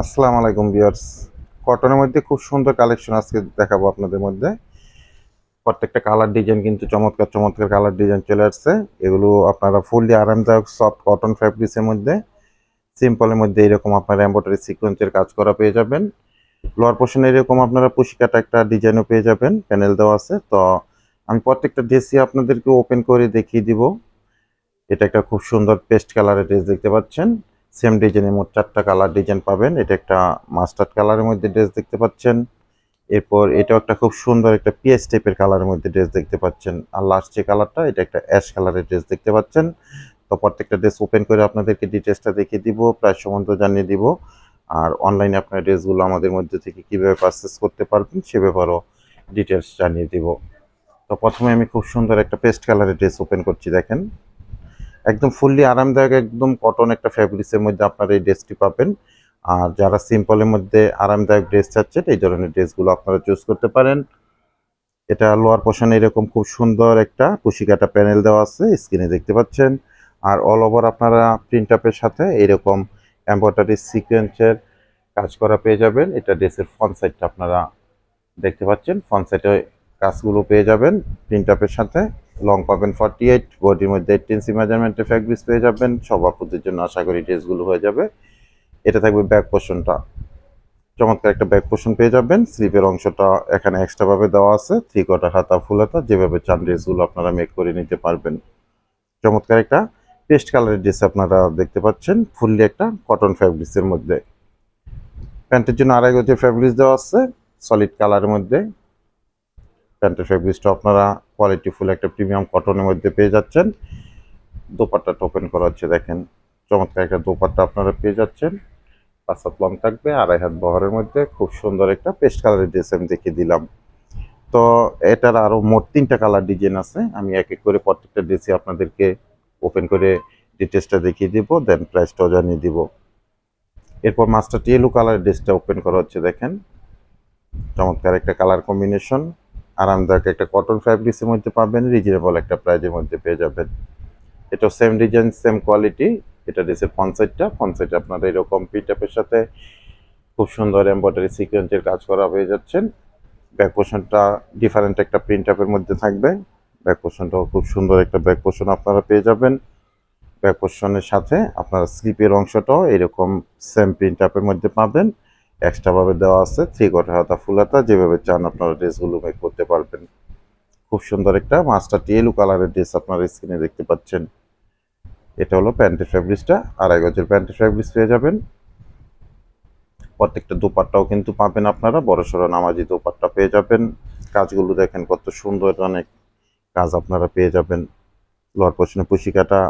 আসসালামু আলাইকুম ভিউয়ার্স। কটনের মধ্যে খুব সুন্দর কালেকশন আজকে দেখাবো আপনাদের মধ্যে। প্রত্যেকটা কালার ডিজাইন কিন্তু চমৎকার চমৎকার কালার ডিজাইন চলে আসছে। এগুলো আপনারা ফুললি আরামদায়ক সফট কটন ফ্যাব্রিক্সের মধ্যে সিম্পলের মধ্যে এরকম আপনারা এম্ব্রয়ডারি সিকোয়েন্সের কাজ করা পেয়ে যাবেন। লোয়ার পোর্শনে এরকম আপনারা পুশিকাটা একটা ডিজাইনও পেয়ে যাবেন প্যানেল দেওয়া আছে। তো আমি প্রত্যেকটা ড্রেসই আপনাদেরকে ওপেন করে দেখিয়ে দিব। এটা একটা খুব সুন্দর পেস্ট কালারের ড্রেস দেখতে পাচ্ছেন। সেম ডিজাইনের মোট চারটা কালার ডিজাইন পাবেন। এটা একটা মাস্টার্ড কালারের মধ্যে ড্রেস দেখতে পাচ্ছেন। এরপর এটাও একটা খুব সুন্দর একটা পিএস টাইপের কালারের মধ্যে ড্রেস দেখতে পাচ্ছেন। আর লাস্ট যে কালারটা এটা একটা অ্যাশ কালারের ড্রেস দেখতে পাচ্ছেন। তো প্রত্যেকটা ড্রেস ওপেন করে আপনাদেরকে ডিটেলসটা দেখিয়ে দিব প্রায় সম্বন্ধ জানিয়ে দিব। আর অনলাইনে আপনার ড্রেসগুলো আমাদের মধ্যে থেকে কীভাবে পারচেস করতে পারবেন, সে ব্যাপারেও ডিটেলস জানিয়ে দিব। তো প্রথমে আমি খুব সুন্দর একটা পেস্ট কালারের ড্রেস ওপেন করছি, দেখেন। একদম ফুললি আরামদায়ক, একদম কটন একটা ফ্যাব্রিক্সের মধ্যে আপনারা এই ড্রেসটি পাবেন। আর যারা সিম্পলের মধ্যে আরামদায়ক ড্রেস চাচ্ছেন, এই ধরনের ড্রেসগুলো আপনারা চুজ করতে পারেন। এটা লোয়ার পোর্শনে এরকম খুব সুন্দর একটা কুশিকাটা প্যানেল দেওয়া আছে স্ক্রিনে দেখতে পাচ্ছেন। আর অল ওভার আপনারা প্রিন্ট আপের সাথে এরকম এম্ব্রয়ডারি সিকোয়েন্সের কাজ করা পেয়ে যাবেন। এটা ড্রেসের ফ্রন্ট সাইডটা আপনারা দেখতে পাচ্ছেন। ফ্রন্ট সাইডে কাজগুলো পেয়ে যাবেন প্রিন্ট আপের সাথে। লং পাবেন ফর্টি এইট বডির মধ্যে এইট ইঞ্চি মেজারমেন্টের ফ্যাব্রিক্স পেয়ে যাবেন সব আপুদের জন্য আশা করি ড্রেসগুলো হয়ে যাবে। এটা থাকবে ব্যাক পোর্শনটা চমৎকার একটা ব্যাক পোর্শন পেয়ে যাবেন, স্লিপের অংশটা এখানে এক্সট্রাভাবে দেওয়া আছে থ্রি কোয়ার্টার হাতা ফুল হাতা, যেভাবে চান ড্রেসগুলো আপনারা মেক করে নিতে পারবেন। চমৎকার একটা পেস্ট কালারের ড্রেস আপনারা দেখতে পাচ্ছেন, ফুললি একটা কটন ফ্যাব্রিক্সের মধ্যে। প্যান্টের জন্য আড়াই গজের ফ্যাব্রিক্স দেওয়া আছে সলিড কালারের মধ্যে। প্যান্টের ফেব্রিক্সটা আপনারা কোয়ালিটি ফুল একটা প্রিমিয়াম কটনের মধ্যে পেয়ে যাচ্ছেন। দোপাট্টাটা ওপেন করা হচ্ছে দেখেন। চমৎকার একটা দোপাট্টা আপনারা পেয়ে যাচ্ছেন। পাঁচ হাত লং থাকবে, আড়াই হাত বহরের মধ্যে। খুব সুন্দর একটা পেস্ট কালারের ড্রেস আমি দেখিয়ে দিলাম। তো এটার আরও মোট তিনটা কালার ডিজাইন আছে। আমি এক এক করে প্রত্যেকটা ড্রেসই আপনাদেরকে ওপেন করে ডিটেলসটা দেখিয়ে দিব দেন প্রাইসটাও জানিয়ে দিব। এরপর মাস্টার ইয়েলো কালারের ড্রেসটা ওপেন করা হচ্ছে দেখেন। চমৎকার একটা কালার কম্বিনেশন আরামদায়ক একটা কটন ফ্যাব্রিক্সের মধ্যে পাবেন রিজনেবল একটা প্রাইজের মধ্যে পেয়ে যাবেন। এটা সেম ডিজাইন সেম কোয়ালিটি এটা ড্রেসের পঞ্চায়েতটা পঞ্চায়েত আপনারা এরকম পিটাপের সাথে খুব সুন্দর এম্ব্রয়ডারি সিকোয়েন্সের কাজ করা হয়ে যাচ্ছেন ব্যাক পোর্শনটা ডিফারেন্ট একটা প্রিন্ট আপের মধ্যে থাকবে। ব্যাক পোর্শনটাও খুব সুন্দর একটা ব্যাক পোর্শন আপনারা পেয়ে যাবেন। ব্যাক পোর্শনের সাথে আপনারা স্লিপের অংশটাও এরকম সেম প্রিন্ট আপের মধ্যে পাবেন। এক্সট্রাভাবে দেওয়া আছে থ্রি কোয়ার্টার হাতা ফুল হাতা, যেভাবে চান আপনারা ড্রেসগুলো মেক করতে পারবেন। খুব সুন্দর একটা মাস্টার টিয়েলু কালারের ড্রেস আপনারা স্ক্রিনে দেখতে পাচ্ছেন। এটা হলো প্যান্টের ফ্যাব্রিক্সটা আড়াই গজের প্যান্টের ফ্যাব্রিক্স পেয়ে যাবেন। প্রত্যেকটা দোপাট্টাও কিন্তু পাবেন আপনারা, বড় সড়ো নামাজি দোপাট্টা পেয়ে যাবেন। কাজগুলো দেখেন কত সুন্দর অনেক কাজ আপনারা পেয়ে যাবেন। লোয়ার পোর্শনে পুশিকাটা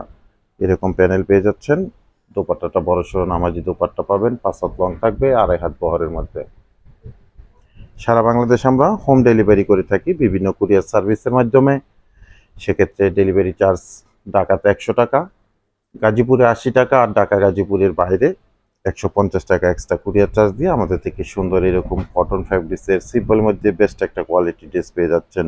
এরকম প্যানেল পেয়ে যাচ্ছেন। দোপাট্টাটা বড় সড়ো নামাজি দোপাট্টা পাবেন, পাঁচ হাত লং থাকবে, আড়াই হাত বহরের মধ্যে। সারা বাংলাদেশ আমরা হোম ডেলিভারি করে থাকি, বিভিন্ন কুরিয়ার সার্ভিসের মাধ্যমে। সেক্ষেত্রে ডেলিভারি চার্জ ঢাকাতে একশো টাকা, গাজীপুরে আশি টাকা আর ঢাকা গাজীপুরের বাইরে একশো পঞ্চাশ টাকা এক্সট্রা কুরিয়ার চার্জ দিয়ে আমাদের থেকে সুন্দর এরকম কটন ফ্যাব্রিক্সের সিম্পলের মধ্যে বেস্ট একটা কোয়ালিটি ড্রেস পেয়ে যাচ্ছেন।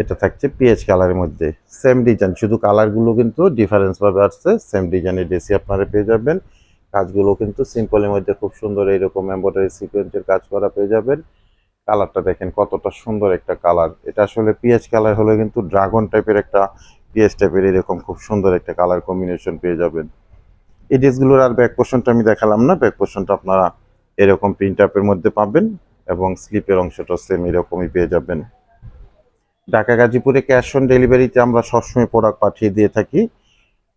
এটা থাকছে পিএইচ কালারের মধ্যে। সেম ডিজাইন শুধু কালারগুলো কিন্তু ডিফারেন্স ভাবে আসছে সেম ডিজাইনের ড্রেসই আপনারা পেয়ে যাবেন। কাজগুলো কিন্তু সিম্পলের মধ্যে খুব সুন্দর এইরকম এম্ব্রয়ডারি সিকোয়েন্সের কাজ করা পেয়ে যাবেন। কালারটা দেখেন কতটা সুন্দর একটা কালার এটা আসলে পিএইচ কালার হলে কিন্তু ড্রাগন টাইপের একটা পিএইচ টাইপের এরকম খুব সুন্দর একটা কালার কম্বিনেশন পেয়ে যাবেন। এই ড্রেসগুলোর আর ব্যাক পোর্শনটা আমি দেখালাম না ব্যাক পোর্শনটা আপনারা এরকম প্রিন্ট আপের মধ্যে পাবেন এবং স্লিপের অংশটা সেম এরকমই পেয়ে যাবেন। ঢাকা, গাজীপুরে ক্যাশ অন ডেলিভারিতে আমরা সবসময় প্রোডাক্ট পাঠিয়ে দিয়ে থাকি।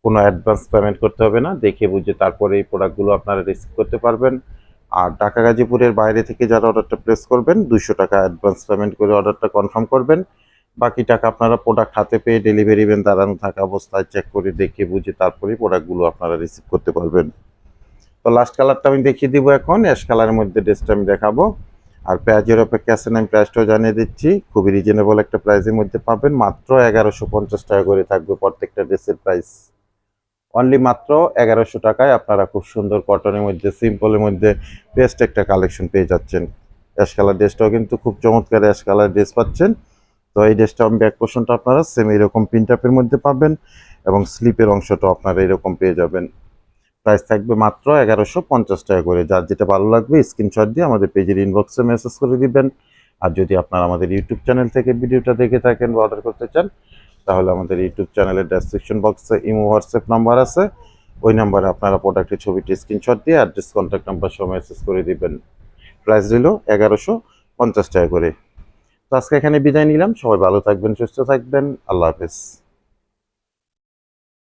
কোনো অ্যাডভান্স পেমেন্ট করতে হবে না। দেখে বুঝে তারপরে এই প্রোডাক্টগুলো আপনারা রিসিভ করতে পারবেন। আর ঢাকা, গাজীপুরের বাইরে থেকে যারা অর্ডারটা প্লেস করবেন দুশো টাকা অ্যাডভান্স পেমেন্ট করে অর্ডারটা কনফার্ম করবেন। বাকি টাকা আপনারা প্রোডাক্ট হাতে পেয়ে ডেলিভারি ভ্যান দাঁড়ানো থাকা অবস্থায় চেক করে দেখে বুঝে তারপরেই প্রোডাক্টগুলো আপনারা রিসিভ করতে পারবেন। তো লাস্ট কালারটা আমি দেখিয়ে দিব এখন। অ্যাশ কালারের মধ্যে ড্রেসটা আমি দেখাবো। আর পেঁয়াজের অপেক্ষা আছেন আমি প্রাইসটাও জানিয়ে দিচ্ছি। খুবই রিজনেবল একটা প্রাইসের মধ্যে পাবেন। মাত্র এগারোশো পঞ্চাশ টাকা করে থাকবে প্রত্যেকটা ড্রেসের প্রাইস অনলি মাত্র এগারোশো টাকায় আপনারা খুব সুন্দর কটনের মধ্যে সিম্পলের মধ্যে বেস্ট একটা কালেকশন পেয়ে যাচ্ছেন। অ্যাশ কালার ড্রেসটাও কিন্তু খুব চমৎকার অ্যাশ কালার ড্রেস পাচ্ছেন। তো এই ড্রেসটা আমি ব্যাক পোর্শনটা আপনারা সেম এরকম প্রিন্ট আপের মধ্যে পাবেন এবং স্লিপের অংশটাও আপনারা এরকম পেয়ে যাবেন। প্রাইস থাকবে মাত্র এগারোশো পঞ্চাশ টাকা করে। যার যেটা ভালো লাগবে স্ক্রিনশট দিয়ে আমাদের পেজের ইনবক্সে মেসেজ করে দিবেন। আর যদি আপনারা আমাদের ইউটিউব চ্যানেল থেকে ভিডিওটা দেখে থাকেন বা অর্ডার করতে চান, তাহলে আমাদের ইউটিউব চ্যানেলের ডেসক্রিপশন বক্সে ইমো, হোয়াটসঅ্যাপ নাম্বার আছে। ওই নাম্বারে আপনারা প্রোডাক্টের ছবিটি স্ক্রিনশট দিয়ে অ্যাড্রেস কন্ট্যাক্ট নাম্বার সহ মেসেজ করে দিবেন। প্রাইস রইল এগারোশো পঞ্চাশ টাকা করে। তো আজকে এখানে বিদায় নিলাম। সবাই ভালো থাকবেন, সুস্থ থাকবেন। আল্লাহ হাফেজ।